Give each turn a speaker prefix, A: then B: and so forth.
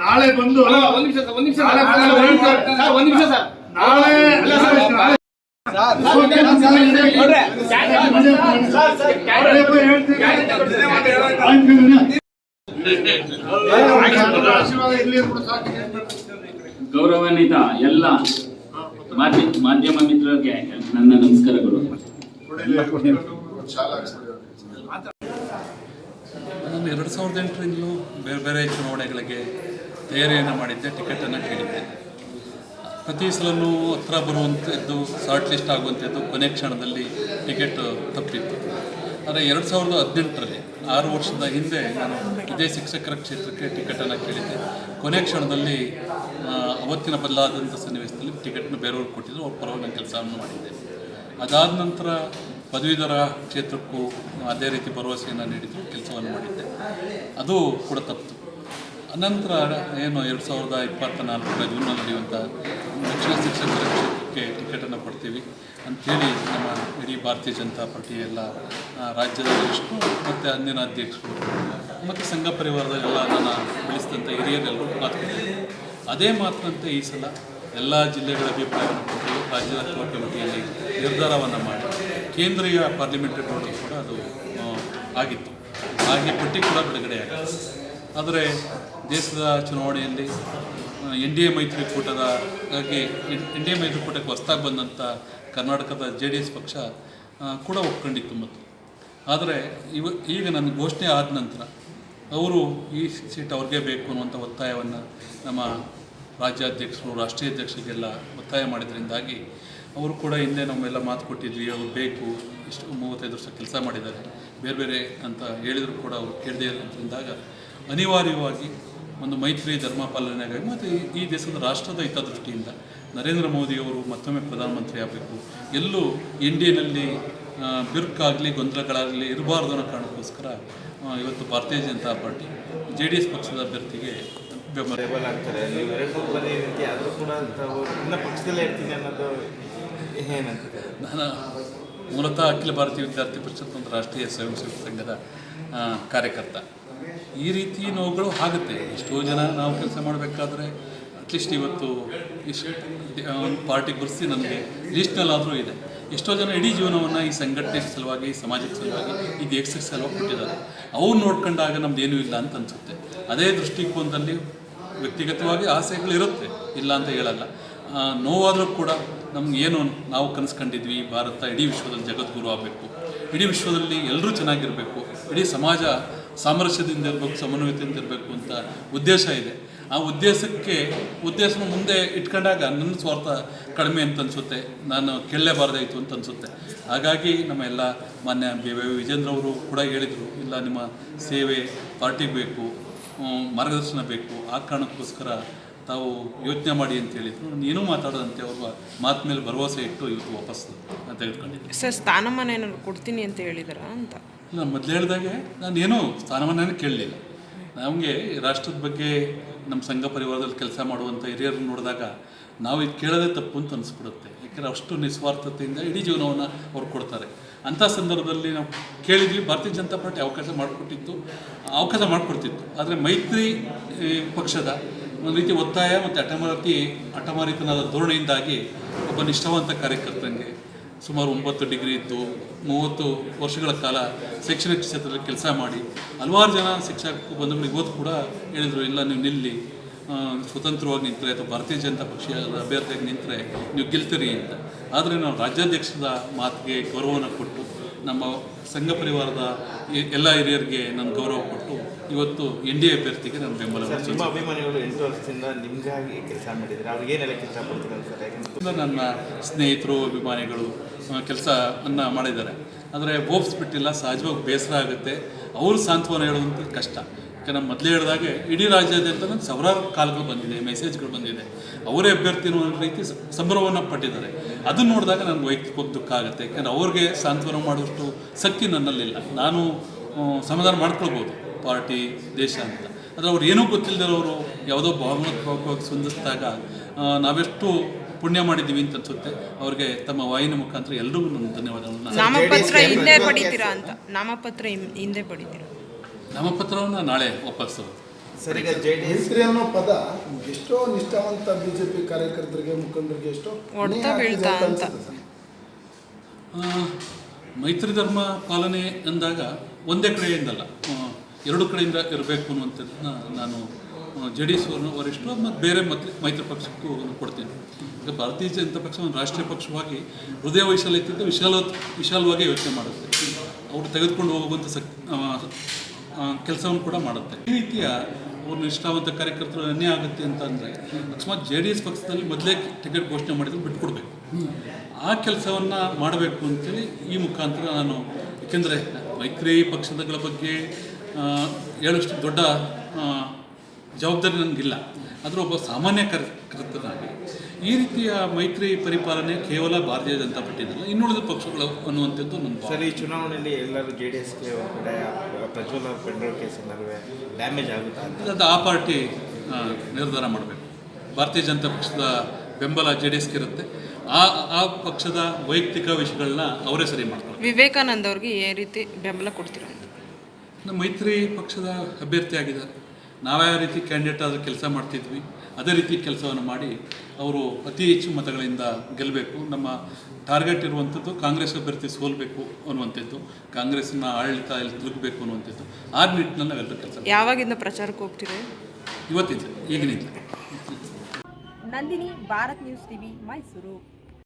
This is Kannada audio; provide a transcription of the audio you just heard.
A: ನಾಳೆ ಬಂದು
B: ಒಂದ್ ನಿಮಿಷ ಸರ್, ಒಂದ್ ನಿಮಿಷ
A: ನಾಳೆ
B: ಒಂದ್ ನಿಮಿಷ ಸರ್,
C: ಗೌರವಾನ್ವಿತ ಎಲ್ಲ ಮಾಧ್ಯಮ ಮಿತ್ರರಿಗೆ ನನ್ನ ನಮಸ್ಕಾರಗಳು
D: ನಾನು ಎರಡು ಸಾವಿರದ ಎಂಟರಿಂದಲೂ ಬೇರೆ ಬೇರೆ ಚುನಾವಣೆಗಳಿಗೆ ತಯಾರಿಯನ್ನು ಮಾಡಿದ್ದೆ, ಟಿಕೆಟನ್ನು ಕೇಳಿದ್ದೆ. ಪ್ರತಿ ಸಲನೂ ಹತ್ರ ಬರುವಂಥದ್ದು ಶಾರ್ಟ್ ಲಿಸ್ಟ್ ಆಗುವಂಥದ್ದು ಕೊನೆ ಕ್ಷಣದಲ್ಲಿ ಟಿಕೆಟ್ ತಪ್ಪಿತ್ತು. ಆದರೆ ಎರಡು ಸಾವಿರದ ಹದಿನೆಂಟರಲ್ಲಿ, ಆರು ವರ್ಷದ ಹಿಂದೆ ನಾನು ಇದೇ ಶಿಕ್ಷಕರ ಕ್ಷೇತ್ರಕ್ಕೆ ಟಿಕೆಟನ್ನು ಕೇಳಿದ್ದೆ. ಕೊನೆ ಕ್ಷಣದಲ್ಲಿ ಅವತ್ತಿನ ಬದಲಾದಂಥ ಸನ್ನಿವೇಶದಲ್ಲಿ ಟಿಕೆಟ್ನ ಬೇರೆಯವ್ರಿಗೆ ಕೊಟ್ಟಿದ್ದು ಅವ್ರ ಪರವಾಗಿ ನಾನು ಕೆಲಸವನ್ನು ಮಾಡಿದ್ದೆ. ಅದಾದ ನಂತರ ಪದವೀಧರ ಕ್ಷೇತ್ರಕ್ಕೂ ಅದೇ ರೀತಿ ಭರವಸೆಯನ್ನು ನೀಡಿದ್ದು ಕೆಲಸವನ್ನು ಮಾಡಿದ್ದೆ. ಅದು ಕೂಡ ತಪ್ಪಿತು ಅನಂತರ ಏನು ಎರಡು ಸಾವಿರದ ಇಪ್ಪತ್ತ ನಾಲ್ಕರ ಜೂನ್ನಲ್ಲಿ ನಡೆಯುವಂಥ ದಕ್ಷಿಣ ಶಿಕ್ಷಕರ ಕ್ಷೇತ್ರಕ್ಕೆ ಟಿಕೆಟನ್ನು ಕೊಡ್ತೀವಿ ಅಂಥೇಳಿ ನಮ್ಮ ಇಡೀ ಭಾರತೀಯ ಜನತಾ ಪಾರ್ಟಿ ಎಲ್ಲ ರಾಜ್ಯದ ವರಿಷ್ಠರು ಮತ್ತು ಅಂದಿನ ಅಧ್ಯಕ್ಷರು ಮತ್ತು ಸಂಘ ಪರಿವಾರದ ಎಲ್ಲ ನನ್ನ ಬೆಳೆಸಿದಂಥ ಹಿರಿಯರೆಲ್ಲರೂ ಮಾತುಕತೆ. ಅದೇ ಮಾತಿನಂತೆ ಈ ಸಲ ಎಲ್ಲ ಜಿಲ್ಲೆಗಳ ಅಭಿಪ್ರಾಯವನ್ನು ಕೊಟ್ಟು ರಾಜ್ಯದ ಕೋರ್ ಕಮಿಟಿಯಲ್ಲಿ ನಿರ್ಧಾರವನ್ನು ಮಾಡಿ. ಕೇಂದ್ರೀಯ ಪಾರ್ಲಿಮೆಂಟರಿ ಬೋರ್ಡ್ ಕೂಡ ಅದು ಆಗಿತ್ತು. ಹಾಗೆ ಪಟ್ಟಿ ಕೂಡ ಬಿಡುಗಡೆಯಾಗಿತ್ತು ಆದರೆ ದೇಶದ ಚುನಾವಣೆಯಲ್ಲಿ ಎನ್ ಡಿ ಎ ಮೈತ್ರಿಕೂಟದ ಹಾಗೆ ಎನ್ ಡಿ ಎ ಮೈತ್ರಿಕೂಟಕ್ಕೆ ಹೊಸ್ದಾಗಿ ಬಂದಂಥ ಕರ್ನಾಟಕದ ಜೆ ಡಿ ಎಸ್ ಪಕ್ಷ ಕೂಡ ಒಪ್ಕೊಂಡಿತ್ತು ಮತ್ತು. ಆದರೆ ಇವ, ಈಗ ನನ್ನ ಘೋಷಣೆ ಆದ ನಂತರ ಅವರು ಈ ಸೀಟ್ ಅವ್ರಿಗೆ ಬೇಕು ಅನ್ನುವಂಥ ಒತ್ತಾಯವನ್ನು ನಮ್ಮ ರಾಜ್ಯಾಧ್ಯಕ್ಷರು, ರಾಷ್ಟ್ರೀಯ ಅಧ್ಯಕ್ಷರಿಗೆಲ್ಲ ಒತ್ತಾಯ ಮಾಡಿದ್ರಿಂದಾಗಿ ಅವರು ಕೂಡ ಹಿಂದೆ ನಮ್ಮೆಲ್ಲ ಮಾತು ಕೊಟ್ಟಿದ್ವಿ, ಅವ್ರು ಬೇಕು, ಇಷ್ಟು ಮೂವತ್ತೈದು ವರ್ಷ ಕೆಲಸ ಮಾಡಿದ್ದಾರೆ, ಬೇರೆ ಬೇರೆ ಅಂತ ಹೇಳಿದ್ರು ಕೂಡ ಅವರು ಕೇಳದೇ ಅಂತಂದಾಗ ಅನಿವಾರ್ಯವಾಗಿ ಒಂದು ಮೈತ್ರಿ ಧರ್ಮ ಪಾಲನೆಗಾಗಿ ಮತ್ತು ಈ- ದೇಶದ ರಾಷ್ಟ್ರದ ಹಿತದೃಷ್ಟಿಯಿಂದ ನರೇಂದ್ರ ಮೋದಿಯವರು ಮತ್ತೊಮ್ಮೆ ಪ್ರಧಾನಮಂತ್ರಿ ಆಗಬೇಕು. ಎಲ್ಲೂ ಎನ್ ಡಿ ಎನಲ್ಲಿ ಬಿರುಕಾಗಲಿ ಗೊಂದಲಗಳಾಗಲಿ ಇರಬಾರ್ದು ಅನ್ನೋ ಕಾರಣಕ್ಕೋಸ್ಕರ ಇವತ್ತು Bharatiya Janata party J D S ಪಕ್ಷದ ಅಭ್ಯರ್ಥಿಗೆ ಬೆಂಬಲ.
E: ಆಗ್ತಾರೆ. ನೀವು ಆದರೂ ಕೂಡ ಪಕ್ಷದಲ್ಲೇ ಇರ್ತೀನಿ ಅನ್ನೋದು ಏನಂತ
D: ನಾನು ಮೂಲತಃ ಅಖಿಲ ಭಾರತೀಯ ವಿದ್ಯಾರ್ಥಿ ಪರಿಷತ್ ಒಂದು ರಾಷ್ಟ್ರೀಯ ಸ್ವಯಂ ಸೇವಕ ಸಂಘದ ಕಾರ್ಯಕರ್ತ. ಈ ರೀತಿ ನೋವುಗಳು ಆಗುತ್ತೆ. ಎಷ್ಟೋ ಜನ ನಾವು ಕೆಲಸ ಮಾಡಬೇಕಾದ್ರೆ ಅಟ್ಲೀಸ್ಟ್ ಇವತ್ತು ಇಷ್ಟು ಒಂದು ಪಾರ್ಟಿ ಗುರುಸಿ ನನಗೆ ಲೀಸ್ಟ್ನಲ್ಲಾದರೂ ಇದೆ. ಎಷ್ಟೋ ಜನ ಇಡೀ ಜೀವನವನ್ನು ಈ ಸಂಘಟನೆ ಸಲುವಾಗಿ ಈ ಸಮಾಜದ ಸಲುವಾಗಿ, ಈ ದೇಶಕ್ಕೆ ಸಲುವಾಗಿ ಕೊಟ್ಟಿದ್ದಾರೆ. ಅವ್ರು ನೋಡ್ಕೊಂಡಾಗ ನಮ್ದು ಏನೂ ಇಲ್ಲ ಅಂತ ಅನಿಸುತ್ತೆ. ಅದೇ ದೃಷ್ಟಿಕೋನದಲ್ಲಿ ವ್ಯಕ್ತಿಗತವಾಗಿ ಆಸೆಗಳಿರುತ್ತೆ. ಇಲ್ಲ ಅಂತ ಹೇಳಲ್ಲ. ನೋವಾದರೂ ಕೂಡ ನಮ್ಗೆ ಏನು ನಾವು ಕನಸು ಕಂಡಿದ್ವಿ ಭಾರತ ಇಡೀ ವಿಶ್ವದಲ್ಲಿ ಜಗದ್ಗುರು ಆಗಬೇಕು. ಇಡೀ ವಿಶ್ವದಲ್ಲಿ ಎಲ್ಲರೂ ಚೆನ್ನಾಗಿರಬೇಕು. ಇಡೀ ಸಮಾಜ ಸಾಮರಸ್ಯದಿಂದ ಇರಬೇಕು ಸಮನ್ವಯತೆಯಿಂದ ಇರಬೇಕು ಅಂತ ಉದ್ದೇಶ ಇದೆ. ಆ ಉದ್ದೇಶಕ್ಕೆ, ಉದ್ದೇಶನ ಮುಂದೆ ಇಟ್ಕೊಂಡಾಗ ನನ್ನ ಸ್ವಾರ್ಥ ಕಡಿಮೆ ಅಂತ ಅನಿಸುತ್ತೆ. ನಾನು ಕೇಳಲೇಬಾರ್ದಾಯಿತು ಅಂತ ಅನಿಸುತ್ತೆ. ಹಾಗಾಗಿ ನಮ್ಮ ಎಲ್ಲ ಮಾನ್ಯ ಬಿ ವೈ ವಿಜೇಂದ್ರ ಅವರು ಕೂಡ ಹೇಳಿದರು, ಇಲ್ಲ ನಿಮ್ಮ ಸೇವೆ ಪಾರ್ಟಿಗೆ ಬೇಕು ಮಾರ್ಗದರ್ಶನ ಬೇಕು. ಆ ಕಾರಣಕ್ಕೋಸ್ಕರ ತಾವು ಯೋಚನೆ ಮಾಡಿ ಅಂತ ಹೇಳಿದ್ರು. ಏನೂ ಮಾತಾಡೋದಂತೆ ಅವ್ರ ಮಾತು ಮೇಲೆ ಭರವಸೆ ಇಟ್ಟು ಇವತ್ತು ವಾಪಸ್ ತೆಗೆದುಕೊಂಡಿದ್ದೆ
F: ಸರ್ ಸ್ಥಾನಮಾನ ಏನಾದ್ರು ಕೊಡ್ತೀನಿ ಅಂತ ಹೇಳಿದಾರ ಅಂತ?
D: ಇಲ್ಲ ಮೊದಲು ಹೇಳಿದಾಗೆ ನಾನೇನು ಸ್ಥಾನಮಾನ ಕೇಳಲಿಲ್ಲ. ನಮಗೆ ರಾಷ್ಟ್ರದ ಬಗ್ಗೆ ನಮ್ಮ ಸಂಘ ಪರಿವಾರದಲ್ಲಿ ಕೆಲಸ ಮಾಡುವಂಥ ಹಿರಿಯರು ನೋಡಿದಾಗ ನಾವು ಇದು ಕೇಳೋದೇ ತಪ್ಪು ಅಂತ ಅನಿಸ್ಬಿಡುತ್ತೆ. ಯಾಕೆಂದರೆ ಅಷ್ಟು ನಿಸ್ವಾರ್ಥತೆಯಿಂದ ಇಡೀ ಜೀವನವನ್ನು ಅವ್ರು ಕೊಡ್ತಾರೆ. ಅಂಥ ಸಂದರ್ಭದಲ್ಲಿ ನಾವು ಕೇಳಿದ್ವಿ. ಭಾರತೀಯ ಜನತಾ ಪಾರ್ಟಿ ಅವಕಾಶ ಮಾಡಿಕೊಟ್ಟಿತ್ತು. ಅವಕಾಶ ಮಾಡಿಕೊಡ್ತಿತ್ತು. ಆದರೆ ಮೈತ್ರಿ ಪಕ್ಷದ ಒಂದು ರೀತಿ ಒತ್ತಾಯ ಮತ್ತು ಹಠಮಾರಿ ಹಠಮಾರಿತನದ ಧೋರಣೆಯಿಂದಾಗಿ ಒಬ್ಬ ನಿಷ್ಠಾವಂತ ಕಾರ್ಯಕರ್ತನಿಗೆ ಸುಮಾರು ಒಂಬತ್ತು ಡಿಗ್ರಿ ಇದ್ದು ಮೂವತ್ತು ವರ್ಷಗಳ ಕಾಲ ಶೈಕ್ಷಣಿಕ ಕ್ಷೇತ್ರದಲ್ಲಿ ಕೆಲಸ ಮಾಡಿ ಹಲವಾರು ಜನ ಶಿಕ್ಷಕ ಬಂಧುಗಳು ಇವತ್ತು ಕೂಡ ಹೇಳಿದರು, ಇಲ್ಲ ನೀವು ನಿಲ್ಲಿ ಸ್ವತಂತ್ರವಾಗಿ ನಿಂತರೆ ಅಥವಾ ಭಾರತೀಯ ಜನತಾ ಪಕ್ಷದ ಅಭ್ಯರ್ಥಿಯಾಗಿ ನಿಂತರೆ ನೀವು ಗೆಲ್ತೀರಿ ಅಂತ. ಆದರೆ ನಾವು ರಾಜ್ಯಾಧ್ಯಕ್ಷದ ಮಾತಿಗೆ ಗೌರವವನ್ನು ಕೊಟ್ಟು ನಮ್ಮ ಸಂಘ ಪರಿವಾರದ ಎಲ್ಲ ಹಿರಿಯರಿಗೆ ನಾನು ಗೌರವ ಕೊಟ್ಟು ಇವತ್ತು ಎನ್ ಡಿ ಎ ಅಭ್ಯರ್ಥಿಗೆ ನಾನು ಬೆಂಬಲ
E: ನಿಮ್ಮ. ಅಭಿಮಾನಿಗಳು ಎಂಟು ವರ್ಷದಿಂದ ನಿಮಗಾಗಿ ಕೆಲಸ ಮಾಡಿದ್ದಾರೆ? ಅವ್ರಿಗೆ ಏನೆಲ್ಲ ಯಾಕಂದ್ರೆ
D: ನನ್ನ ಸ್ನೇಹಿತರು ಅಭಿಮಾನಿಗಳು ಕೆಲಸವನ್ನು ಮಾಡಿದ್ದಾರೆ. ಆದರೆ ಓಪ್ಸ್ಬಿಟ್ಟಿಲ್ಲ ಸಹಜವಾಗಿ ಬೇಸರ ಆಗುತ್ತೆ. ಅವರು ಸಾಂತ್ವನ ಹೇಳುವಂಥ ಕಷ್ಟ. ಯಾಕೆ ನಮ್ಮ ಮೊದಲೇ ಹೇಳಿದಾಗೆ ಇಡೀ ರಾಜ್ಯಾದ್ಯಂತ ನಂಗೆ ಸಾವಿರಾರು ಕಾಲ್ಗಳು ಬಂದಿದೆ ಮೆಸೇಜ್ಗಳು ಬಂದಿದೆ. ಅವರೇ ಅಭ್ಯರ್ಥಿ ಅನ್ನೋ ರೀತಿ ಸಂಭ್ರಮವನ್ನು ಪಟ್ಟಿದ್ದಾರೆ. ಅದನ್ನು ನೋಡಿದಾಗ ನನಗೆ ವೈಯಕ್ತಿಕವಾಗಿ ದುಃಖ ಆಗುತ್ತೆ. ಯಾಕೆಂದರೆ ಅವ್ರಿಗೆ ಸಾಂತ್ವನ ಮಾಡುವಷ್ಟು ಶಕ್ತಿ ನನ್ನಲ್ಲಿಲ್ಲ. ನಾನು ಸಮಾಧಾನ ಮಾಡ್ಕೊಳ್ಬೋದು ಪಾರ್ಟಿ ದೇಶ ಅಂತ. ಆದರೆ ಅವ್ರು ಏನೂ ಗೊತ್ತಿಲ್ಲದಿರೋರು ಯಾವುದೋ ಭಾವನಾತ್ಮಕವಾಗಿ ಸ್ಪಂದಿಸಿದಾಗ ನಾವೆಷ್ಟು ಪುಣ್ಯ ಮಾಡಿದ್ದೀವಿ ಅಂತ ಅನ್ಸುತ್ತೆ. ಅವ್ರಿಗೆ ತಮ್ಮ ವಾಹಿನಿ ಮುಖಾಂತರ ಎಲ್ಲರಿಗೂ ನನ್ನ ಧನ್ಯವಾದಗಳನ್ನ
F: ನಾಮಪತ್ರ ಹಿಂದೆ ಪಡಿತೀರಾ ಅಂತ? ನಾಮಪತ್ರ ಹಿಂದೆ ಪಡಿತೀರಾ?
D: ನಾಮಪತ್ರವನ್ನು ನಾಳೆ ವಾಪಸ್ಸು
E: ಸರಿ ಈಗ ಜೆ ಡಿ ಎಸ್
A: ಅನ್ನೋ ಪದ ಎಷ್ಟೋ ನಿಷ್ಠಾವಂತ ಬಿಜೆಪಿ ಕಾರ್ಯಕರ್ತರಿಗೆ ಮುಖಂಡರಿಗೆ ಎಷ್ಟೋ
F: ಹೊಡ್ತ
A: ಅನ್ಯಾಯ
F: ಬೀಳ್ತಾ ಅಂತ.
D: ಆ, ಮೈತ್ರಿ ಧರ್ಮ ಪಾಲನೆ ಅಂದಾಗ ಒಂದೇ ಕಡೆಯಿಂದಲ್ಲ ಎರಡು ಕಡೆಯಿಂದ ಇರಬೇಕು ಅನ್ನುವಂಥದ್ದನ್ನ ನಾನು ಜೆ ಡಿ ಎಸ್ ವರಿಷ್ಠರು ಮತ್ತು ಬೇರೆ ಮತ್ತೆ ಮೈತ್ರಿ ಪಕ್ಷಕ್ಕೂ ಕೊಡ್ತೀನಿ. ಈಗ ಭಾರತೀಯ ಜನತಾ ಪಕ್ಷ ಒಂದು ರಾಷ್ಟ್ರೀಯ ಪಕ್ಷವಾಗಿ ಹೃದಯ ವಹಿಸಲಿತ್ತಿದ್ದು ವಿಶಾಲ ವಿಶಾಲವಾಗಿ ಯೋಚನೆ ಮಾಡುತ್ತೆ. ಅವರು ತೆಗೆದುಕೊಂಡು ಹೋಗುವಂಥ ಸಕ್ ಕೆಲಸವನ್ನು ಕೂಡ ಮಾಡುತ್ತೆ. ಈ ರೀತಿಯ ಅವ್ರ ನಿಷ್ಠಾವಂತ ಕಾರ್ಯಕರ್ತರು ಏನೇ ಆಗುತ್ತೆ ಅಂತ ಅಂದರೆ ಅಕಸ್ಮಾತ್ ಜೆ ಡಿ ಎಸ್ ಪಕ್ಷದಲ್ಲಿ ಮೊದಲೇ ಟಿಕೆಟ್ ಘೋಷಣೆ ಮಾಡಿದ್ರು ಬಿಟ್ಕೊಡ್ಬೇಕು. ಆ ಕೆಲಸವನ್ನು ಮಾಡಬೇಕು ಅಂತೇಳಿ ಈ ಮುಖಾಂತರ ನಾನು, ಏಕೆಂದರೆ ಮೈತ್ರಿ ಪಕ್ಷದಗಳ ಬಗ್ಗೆ ಹೇಳೋಷ್ಟು ದೊಡ್ಡ ಜವಾಬ್ದಾರಿ ನನಗಿಲ್ಲ. ಆದರೂ ಒಬ್ಬ ಸಾಮಾನ್ಯ ಕಾರ್ಯಕರ್ತನಾಗಿ ಈ ರೀತಿಯ ಮೈತ್ರಿ ಪರಿಪಾಲನೆ ಕೇವಲ ಭಾರತೀಯ ಜನತಾ ಪಟ್ಟಿದಲ್ಲ ಇನ್ನುಳಿದ ಪಕ್ಷಗಳು ಅನ್ನುವಂಥದ್ದು ನಮ್ಮ ಸರಿ
E: ಸರ್ ಈ ಚುನಾವಣೆಯಲ್ಲಿ ಎಲ್ಲರೂ ಜೆ ಡಿ ಎಸ್ಗೆ ಒಂದು ಕಡೆ ಪ್ರಜ್ವಲ್ ಕೇಸ್ ನಡುವೆ ಡ್ಯಾಮೇಜ್ ಆಗುತ್ತೆ ಅಂತ?
D: ಅದು ಆ ಪಾರ್ಟಿ ನಿರ್ಧಾರ ಮಾಡಬೇಕು. ಭಾರತೀಯ ಜನತಾ ಪಕ್ಷದ ಬೆಂಬಲ ಜೆ ಡಿ ಎಸ್ಗೆ ಇರುತ್ತೆ. ಆ ಆ ಪಕ್ಷದ ವೈಯಕ್ತಿಕ ವಿಷಯಗಳನ್ನ ಅವರೇ ಸರಿ ಮಾಡ್ತಾರೆ
F: ವಿವೇಕಾನಂದ ಅವ್ರಿಗೆ ಈ ರೀತಿ ಬೆಂಬಲ ಕೊಡ್ತೀರ
D: ನಮ್ಮ ಮೈತ್ರಿ ಪಕ್ಷದ ಅಭ್ಯರ್ಥಿ ಆಗಿದ್ದಾರೆ. ನಾವ್ಯಾವ ರೀತಿ ಕ್ಯಾಂಡಿಡೇಟ್ ಆದರೂ ಕೆಲಸ ಮಾಡ್ತಿದ್ವಿ ಅದೇ ರೀತಿ ಕೆಲಸವನ್ನು ಮಾಡಿ ಅವರು ಅತಿ ಹೆಚ್ಚು ಮತಗಳಿಂದ ಗೆಲ್ಲಬೇಕು ನಮ್ಮ ಟಾರ್ಗೆಟ್ ಇರುವಂಥದ್ದು ಕಾಂಗ್ರೆಸ್ ಅಭ್ಯರ್ಥಿ ಸೋಲ್ಬೇಕು ಅನ್ನುವಂಥದ್ದು ಕಾಂಗ್ರೆಸ್ನ ಆಡಳಿತ ಇಲ್ಲಿ ತಿರುಗಬೇಕು ಅನ್ನುವಂಥದ್ದು ಆ ನಿಟ್ಟಿನಲ್ಲಿ ನಾವೆಲ್ಲರೂ ಕೆಲಸ
F: ಯಾವಾಗಿಂದ ಪ್ರಚಾರಕ್ಕೆ ಹೋಗ್ತೀವಿ
D: ಇವತ್ತಿದೆ ಈಗಿನಿಂದ.
G: Nandini Bharat news TV Mysuru.